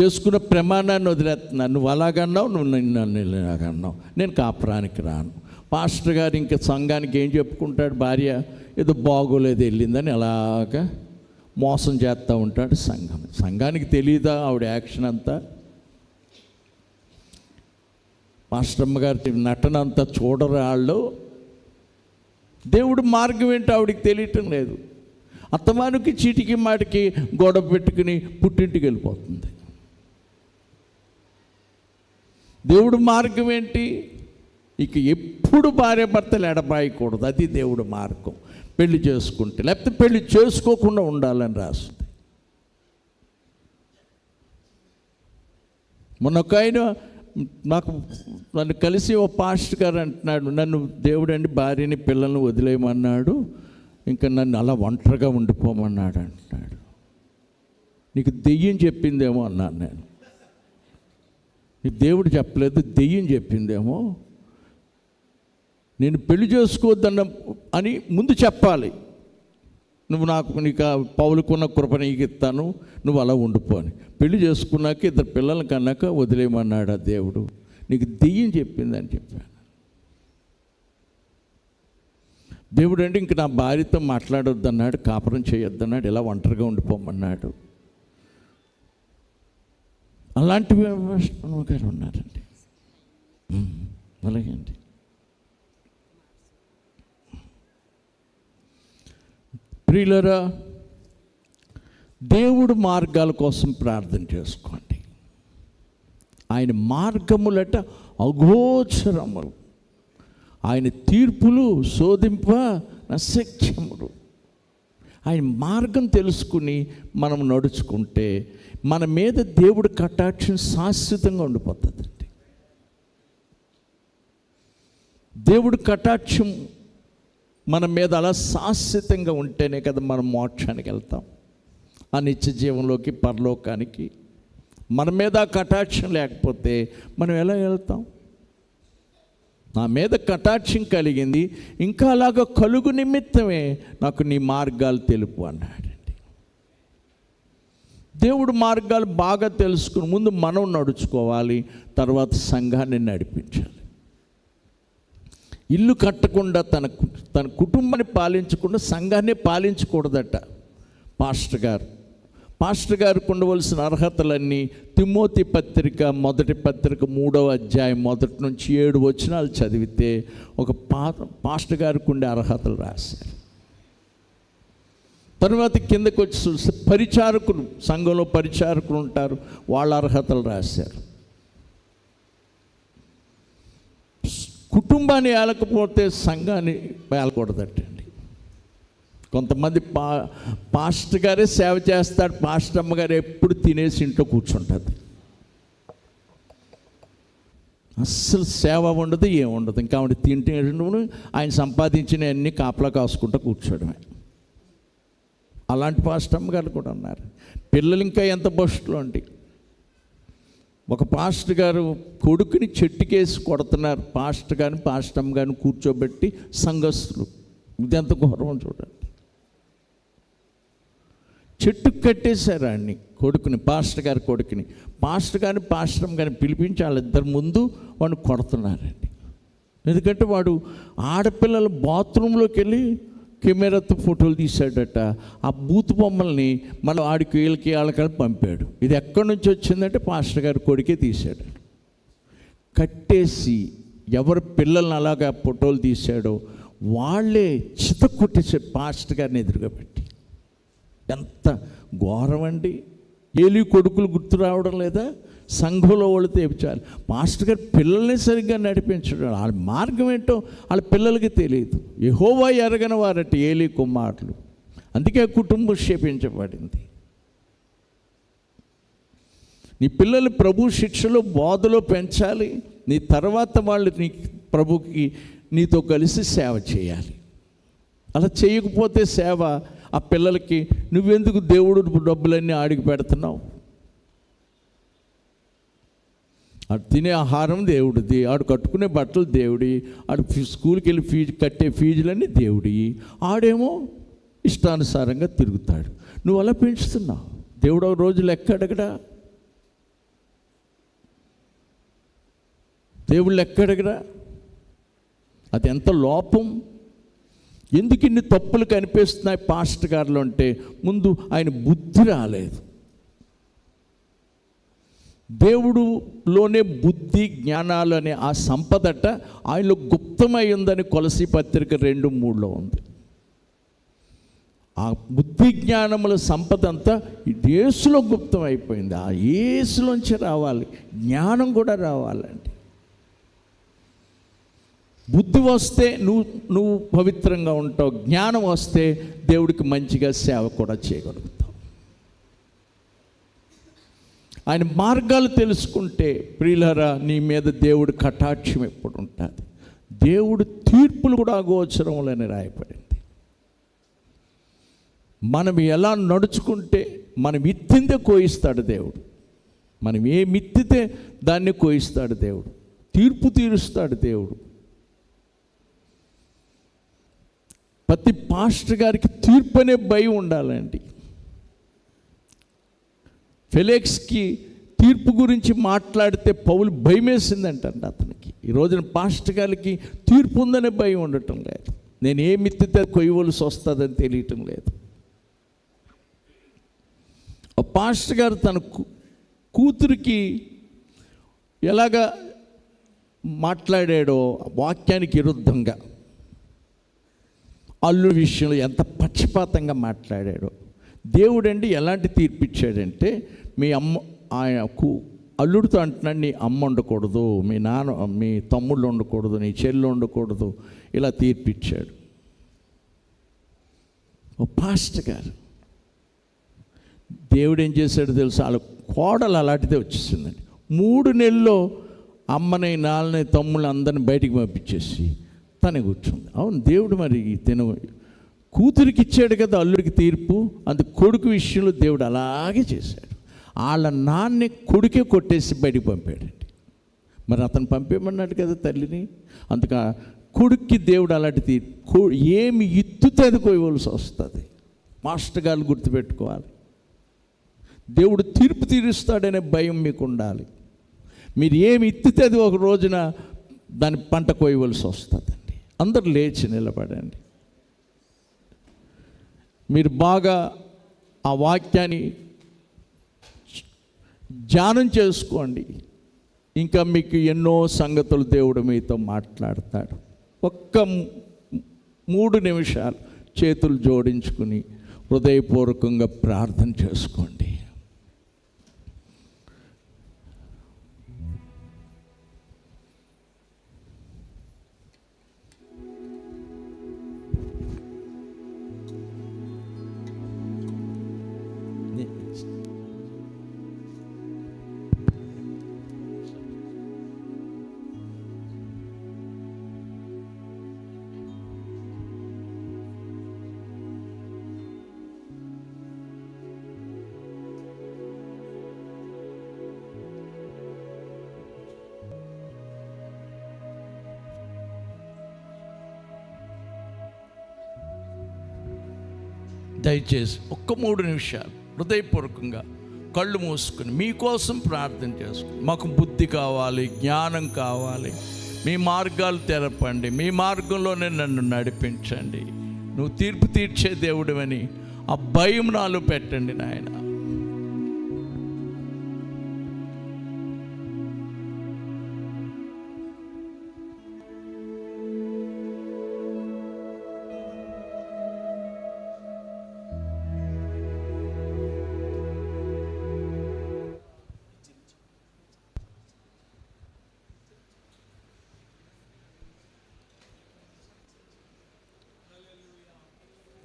చేసుకున్న ప్రమాణాన్ని వదిలేస్తున్నాను. నువ్వు అలాగన్నావు నువ్వు నన్ను ఇలాగన్నావు. నేను కాపురానికి రాను. పాస్టర్ గారు ఇంకా సంఘానికి ఏం చెప్పుకుంటాడు? భార్య ఏదో బాగోలేదు వెళ్ళిందని అలాగా మోసం చేస్తూ ఉంటాడు సంఘం. సంఘానికి తెలియదా ఆవిడ యాక్షన్ అంతా? మాస్టమ్మ గారి నటన అంతా చూడరు వాళ్ళు. దేవుడు మార్గం ఏంటో ఆవిడకి తెలియటం లేదు. అత్తమానికి చీటికి మాటికి గొడవ పెట్టుకుని పుట్టింటికి వెళ్ళిపోతుంది. దేవుడు మార్గం ఏంటి? ఇక ఎప్పుడు భార్య భర్తలు ఎడబాయకూడదు. అది దేవుడు మార్గం. పెళ్ళి చేసుకుంటే లేకపోతే పెళ్ళి చేసుకోకుండా ఉండాలని రాస్తుంది. మొన్న ఒక ఆయన నాకు నన్ను కలిసి ఓ పాస్టర్ గారు అంటున్నాడు నన్ను దేవుడండి భార్యని పిల్లల్ని వదిలేయమన్నాడు. ఇంకా నన్ను అలా ఒంటరిగా ఉండిపోమన్నాడు అంటున్నాడు. నీకు దెయ్యం చెప్పిందేమో అన్నాను నేను. దేవుడు చెప్పలేదు దెయ్యం చెప్పిందేమో. నేను పెళ్ళి చేసుకోవద్దన్న అని ముందు చెప్పాలి. నువ్వు నాకు నీకు పౌలుకున్న కృప నీకు ఇస్తాను నువ్వు అలా ఉండిపో అని. పెళ్ళి చేసుకున్నాక ఇద్దరు పిల్లలు కన్నాక వదిలేయమన్నాడు ఆ దేవుడు. నీకు దెయ్యం చెప్పిందని చెప్పాను. దేవుడు అంటే ఇంక నా భార్యతో మాట్లాడొద్దన్నాడు కాపురం చేయొద్దన్నాడు ఇలా ఒంటరిగా ఉండిపోమన్నాడు. అలాంటి గారు ఉన్నారండి. అలాగే అండి. ప్రియులరా దేవుడు మార్గాల కోసం ప్రార్థన చేసుకోండి. ఆయన మార్గములట అగోచరములు. ఆయన తీర్పులు శోధింప నశక్యములు ఆయన మార్గం తెలుసుకుని మనం నడుచుకుంటే మన మీద దేవుడు కటాక్షం శాశ్వతంగా ఉండిపోతుందండి. దేవుడు కటాక్షం మన మీద అలా శాశ్వతంగా ఉంటేనే కదా మనం మోక్షానికి వెళ్తాం. ఆ నిత్య జీవంలోకి పరలోకానికి. మన మీద కటాక్షం లేకపోతే మనం ఎలా వెళ్తాం? నా మీద కటాక్షం కలిగింది. ఇంకా అలాగ కలుగు నిమిత్తమే నాకు నీ మార్గాలు తెలుపు అన్నాడండి. దేవుడు మార్గాలు బాగా తెలుసుకుని ముందు మనం నడుచుకోవాలి తర్వాత సంఘాన్ని నడిపించాలి. ఇల్లు కట్టకుండా తన కు- తన కుటుంబాన్ని పాలించకుండా సంఘాన్ని పాలించకూడదట. పాస్టర్ గారు పాస్టర్ గారికి ఉండవలసిన అర్హతలన్నీ తిమోతి పత్రిక మొదటి పత్రిక మూడవ అధ్యాయం మొదటి నుంచి ఏడు వచనాలు చదివితే ఒక పా పాస్టర్ గారికి ఉండే అర్హతలు రాశారు. తర్వాత కిందకు వచ్చి చూస్తే పరిచారకులు సంఘంలో పరిచారకులు ఉంటారు వాళ్ళ అర్హతలు రాశారు. కుటుంబాన్ని ఏలకపోతే సంఘాన్ని ఏలకూడదటండి కొంతమంది పా పాస్టర్ గారే సేవ చేస్తాడు పాస్టర్ అమ్మగారు ఎప్పుడు తినేసి ఇంట్లో కూర్చుంటుంది. అస్సలు సేవ ఉండదు ఏం ఉండదు. ఇంకా ఆవిడ తింటే ఆయన సంపాదించిన అన్ని కాపలా కాసుకుంటూ కూర్చోడమే. అలాంటి పాస్టర్ అమ్మగారు కూడా ఉన్నారు. పిల్లలు ఇంకా ఎంత బస్టులు అండి. ఒక పాస్టర్ గారు కొడుకుని చెట్టుకేసి కొడుతున్నారు. పాస్టర్ గారిని పాస్టమ్ గారిని కూర్చోబెట్టి సంఘస్థులు. ఇదెంత గౌరవం చూడండి. చెట్టుకు కట్టేశారు ఆయన్ని కొడుకుని పాస్టర్ గారి కొడుకుని. పాస్టర్ గారిని పాస్టర్ గారిని పిలిపించి వాళ్ళిద్దరి ముందు వాడిని కొడుతున్నారండి. ఎందుకంటే వాడు ఆడపిల్లల బాత్రూంలోకి వెళ్ళి కెమెరాతో ఫోటోలు తీశాడట. ఆ బూత్ బొమ్మల్ని మనం ఆడికి వీళ్ళకి వాళ్ళకి పంపాడు. ఇది ఎక్కడి నుంచి వచ్చిందంటే పాస్టర్ గారి కొడుకే తీశాడు. కట్టేసి ఎవరు పిల్లల్ని అలాగా ఫోటోలు తీశాడో వాళ్ళే చిత కొట్టేసే పాస్టర్ గారిని ఎదురుగా పెట్టి. ఎంత ఘోరం అండి ఏలి కొడుకులు గుర్తు రావడం లేదా? సంఘంలో వాళ్ళు తెప్పించాలి. మాస్టర్ గారు పిల్లల్ని సరిగ్గా నడిపించడం వాళ్ళ మార్గం ఏంటో వాళ్ళ పిల్లలకి తెలియదు. ఎహోవా ఎరగని వారట ఏలి కుమారులు. అందుకే కుటుంబం క్షేపించబడింది. నీ పిల్లలు ప్రభు శిక్షలో బోధలో పెంచాలి. నీ తర్వాత వాళ్ళు నీ ప్రభుకి నీతో కలిసి సేవ చేయాలి. అలా చేయకపోతే సేవ ఆ పిల్లలకి నువ్వెందుకు దేవుడు డబ్బులన్నీ ఆడికి పెడుతున్నావు? ఆడు తినే ఆహారం దేవుడిది ఆడు కట్టుకునే బట్టలు దేవుడి ఆడు స్కూల్కి వెళ్ళి ఫీజు కట్టే ఫీజులన్నీ దేవుడి. ఆడేమో ఇష్టానుసారంగా తిరుగుతాడు. నువ్వు అలా పెంచుతున్నావు. దేవుడు ఒక రోజు లెక్క దేవుళ్ళు దేవుడు లెక్క అది ఎంత లోపం? ఎందుకు ఇన్ని తప్పులు కనిపిస్తున్నాయి? పాస్ట్ గారులు అంటే ముందు ఆయన బుద్ధి రాలేదు. దేవుడులోనే బుద్ధి జ్ఞానాలు అనే ఆ సంపదట ఆయనలో గుప్తమై ఉందని కొలసి పత్రిక రెండు మూడులో ఉంది. ఆ బుద్ధి జ్ఞానముల సంపద అంతా యేసులో గుప్తం అయిపోయింది ఆ యేసులోంచి రావాలి. జ్ఞానం కూడా రావాలండి. బుద్ధి వస్తే నువ్వు నువ్వు పవిత్రంగా ఉంటావు జ్ఞానం వస్తే దేవుడికి మంచిగా సేవ కూడా చేయగలుగుతావు. ఆయన మార్గాలు తెలుసుకుంటే ప్రియులరా నీ మీద దేవుడి కటాక్షం ఎప్పుడు ఉంటుంది. దేవుడు తీర్పులు కూడా అగోచరములని రాయబడింది. మనం ఎలా నడుచుకుంటే మనం ఇత్తిందే కోయిస్తాడు దేవుడు. మనం ఏమిత్తితే మిత్తితే దాన్ని కోయిస్తాడు దేవుడు. తీర్పు తీరుస్తాడు దేవుడు. ప్రతి పాస్టర్ గారికి తీర్పు అనే భయం ఉండాలండి. ఫెలెక్స్కి తీర్పు గురించి మాట్లాడితే పౌలు భయమేసిందంటండి అతనికి. ఈ రోజున పాస్టర్ గారికి తీర్పు ఉందనే భయం ఉండటం లేదు. నేను ఏ మిత్తితే కొయ్యవలసి వస్తుందని తెలియటం లేదు. ఆ పాస్టర్ గారు తన కూతురికి ఎలాగా మాట్లాడాడో వాక్యానికి విరుద్ధంగా అల్లుడి విషయంలో ఎంత పక్షపాతంగా మాట్లాడాడో. దేవుడండి ఎలాంటి తీర్పిచ్చాడంటే మీ అమ్మ ఆయన కు- అల్లుడితో అంటున్నాడు నీ అమ్మ ఉండకూడదు మీ నాన్న మీ తమ్ముళ్ళు ఉండకూడదు నీ చెల్లు ఉండకూడదు ఇలా తీర్పిచ్చాడు. ఓ పాస్టర్ గారు. దేవుడు ఏం చేశాడో తెలుసు? వాళ్ళ కోడలు అలాంటిదే వచ్చేసిందండి. మూడు నెలల్లో అమ్మని నాన్నని తమ్ముళ్ళని అందరిని బయటికి పంపించేసి తనే కూర్చుంది. అవును దేవుడు మరి తిన కూతురికి ఇచ్చాడు కదా అల్లుడికి తీర్పు అంత కొడుకు విషయంలో దేవుడు అలాగే చేశాడు. వాళ్ళ నాన్నే కొడుకే కొట్టేసి బయటికి పంపాడండి. మరి అతను పంపేమన్నాడు కదా తల్లిని? అందుక కొడుక్కి దేవుడు అలాంటి తీర్పు ఏమి ఇత్తుతే అది కోయవలసి వస్తుంది. మాస్టర్ గారు గుర్తుపెట్టుకోవాలి. దేవుడు తీర్పు తీరుస్తాడనే భయం మీకు ఉండాలి మీరు ఏమి ఇత్తితే అది ఒక రోజున దాని పంట కోయవలసి వస్తుంది. అందరు లేచి నిలబడండి. మీరు బాగా ఆ వాక్యాన్ని ధ్యానం చేసుకోండి. ఇంకా మీకు ఎన్నో సంగతులు దేవుడు మీతో మాట్లాడతాడు. ఒక్క మూడు నిమిషాలు చేతులు జోడించుకుని హృదయపూర్వకంగా ప్రార్థన చేసుకోండి. దయచేసి ఒక్క మూడు నిమిషాలు హృదయపూర్వకంగా కళ్ళు మూసుకుని మీకోసం ప్రార్థన చేసుకుని మాకు బుద్ధి కావాలి జ్ఞానం కావాలి. మీ మార్గాలు తెరపండి. మీ మార్గంలోనే నన్ను నడిపించండి. నువ్వు తీర్పు తీర్చే దేవుడివని ఆ భయం నాలో పెట్టండి నాయన.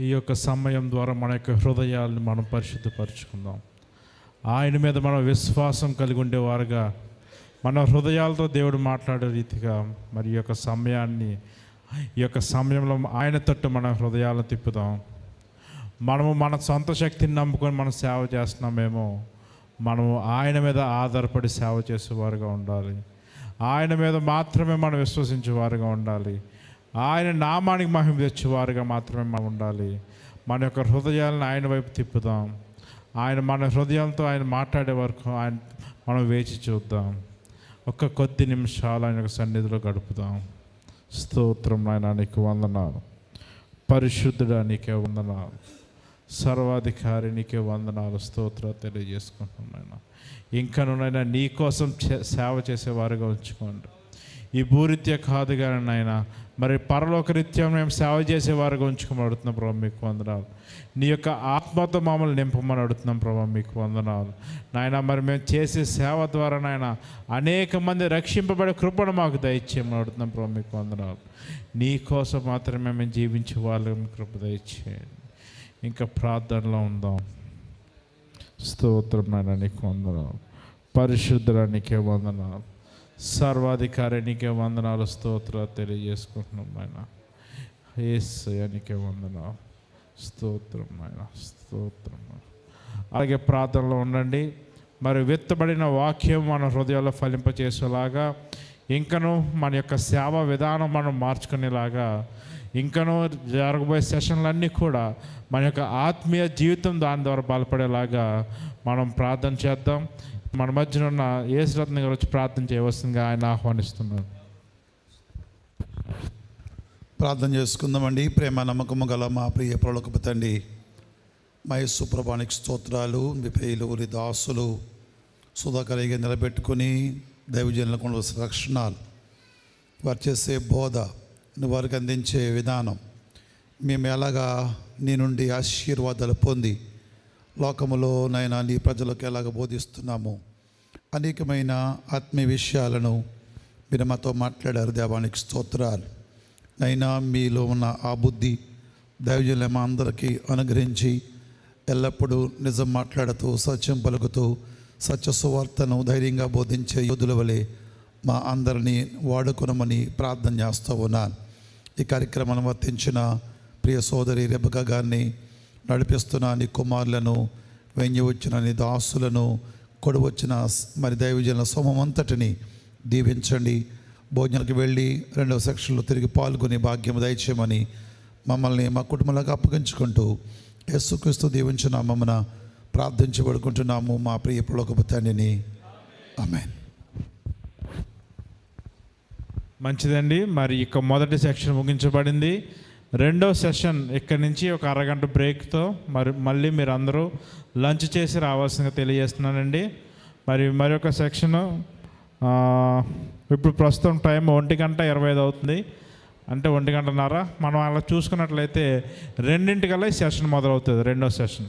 ఈ యొక్క సమయం ద్వారా మన యొక్క హృదయాలను మనం పరిశుద్ధపరచుకుందాం. ఆయన మీద మనం విశ్వాసం కలిగి ఉండేవారుగా. మన హృదయాలతో దేవుడు మాట్లాడే రీతిగా మరి యొక్క సమయాన్ని ఈ యొక్క సమయంలో ఆయన తట్టు మన హృదయాలను తిప్పుదాం. మనము మన సొంత శక్తిని నమ్ముకొని మనం సేవ చేస్తున్నామేమో మనము ఆయన మీద ఆధారపడి సేవ చేసేవారుగా ఉండాలి. ఆయన మీద మాత్రమే మనం విశ్వసించేవారుగా ఉండాలి. ఆయన నామానికి మహిమ తెచ్చేవారుగా మాత్రమే మనం ఉండాలి. మన యొక్క హృదయాలను ఆయన వైపు తిప్పుదాం. ఆయన మన హృదయంతో ఆయన మాట్లాడే వరకు ఆయన మనం వేచి చూద్దాం. ఒక కొద్ది నిమిషాలు ఆయన యొక్క సన్నిధిలో గడుపుదాం. స్తోత్రం నాయన నీకు వందనాలు. పరిశుద్ధుడా నీకే వందనాలు. సర్వాధికారి నీకే వందనాలు. స్తోత్ర తెలియజేసుకుంటున్నాను ఇంకనైనా నీ కోసం చే- సేవ చేసేవారుగా ఉంచుకోండి. ఈ భూరీత్యా కాదు కానీ నాయన మరి పరలోకరీత్యం మేము సేవ చేసేవారుగా ఉంచుకోమని అడుగుతున్నాం ప్రభావ మీకు వందనాలు. నీ యొక్క ఆత్మతో మమ్మల్ని నింపమని అడుగుతున్నాం ప్రభావ మీకు వందనాలు. నాయన మరి మేము చేసే సేవ ద్వారా నాయన అనేక మంది రక్షింపబడే కృపను మాకు దయచేయమని అడుగుతున్నాం ప్రభావ మీకు వందనాలు. నీ కోసం మాత్రమే మేము జీవించే వాళ్ళకి కృప దయచేయండి. ఇంకా ప్రార్థనలో ఉందాం. స్తోత్రం నాయన నీకు వందనాలు. పరిశుద్ధుల వందనాలు. సర్వాధికారినికే వందనాలు స్తోత్ర తెలియజేసుకుంటున్నాం ఆయన. ఏసయానికే వందనాలు స్తోత్రం ఆయన స్తోత్రం అలాగే ప్రార్థనలో ఉండండి. మరి విత్తబడిన వాక్యం మన హృదయాల్లో ఫలింపచేసేలాగా ఇంకను మన యొక్క సేవ విధానం మనం మార్చుకునేలాగా ఇంకను జరగబోయే సెషన్లన్నీ కూడా మన యొక్క ఆత్మీయ జీవితం దాని ద్వారా బలపడేలాగా మనం ప్రార్థన చేద్దాం. మన మధ్యన ఉన్న యేసురత్న గారు వచ్చి ప్రార్థన చేయవలసిందిగా ఆయన ఆహ్వానిస్తున్నారు. ప్రార్థన చేసుకుందామండి. ప్రేమ నమ్మకము గల మా ప్రియ ప్రలోకపు తండ్రి మా ప్రభానికి స్తోత్రాలు విపేయులు ఉరి దాసులు సుధాకరిగా నిలబెట్టుకుని దైవజనులకు ఉండవలసిన రక్షణాలు వారు చేసే బోధ వారికి అందించే విధానం మేము ఎలాగా నీ నుండి ఆశీర్వాదాలు పొంది లోకములో నైనా నీ ప్రజలకు ఎలాగ బోధిస్తున్నాము? అనేకమైన ఆత్మీయ విషయాలను మీరు మాతో మాట్లాడారు. దేవానికి స్తోత్రాలు. నైనా మీలో ఉన్న ఆ బుద్ధి దైవజనుల మా అందరికీ అనుగ్రహించి ఎల్లప్పుడూ నిజం మాట్లాడుతూ సత్యం పలుకుతూ సత్య సువార్తను ధైర్యంగా బోధించే యోధుల వలె మా అందరినీ వాడుకునమని ప్రార్థన చేస్తూ ఉన్నాను. ఈ కార్యక్రమాన్ని వర్తించిన ప్రియ సోదరి రెబక గారిని నడిపిస్తున్న నీ కుమారులను వెంగి వచ్చిన నీ దాసులను కొడువచ్చిన మరి దైవజనుల సోమమంతటిని దీవించండి. భోజనానికి వెళ్ళి రెండవ సెక్షన్లో తిరిగి పాల్గొని భాగ్యం దయచేయమని మమ్మల్ని మా కుటుంబంలోకి అప్పగించుకుంటూ యేసుక్రీస్తు దీవించిన మమ్మన ప్రార్థించబడుకుంటున్నాము మా ప్రియ పులోకపు తండ్రిని. ఆమెన్. మంచిదండి. మరి ఇక మొదటి సెక్షన్ ముగించబడింది. రెండో సెషన్ ఇక్కడి నుంచి ఒక అరగంట బ్రేక్తో మరి మళ్ళీ మీరు అందరూ లంచ్ చేసి రావాల్సిందిగా తెలియజేస్తున్నానండి. మరి మరొక సెక్షను ఇప్పుడు ప్రస్తుతం టైం ఒంటి గంట ఇరవై ఐదు అవుతుంది. అంటే ఒంటి గంటన్నర. మనం అలా చూసుకున్నట్లయితే రెండింటికల్లా ఈ సెషన్ మొదలవుతుంది రెండో సెషన్.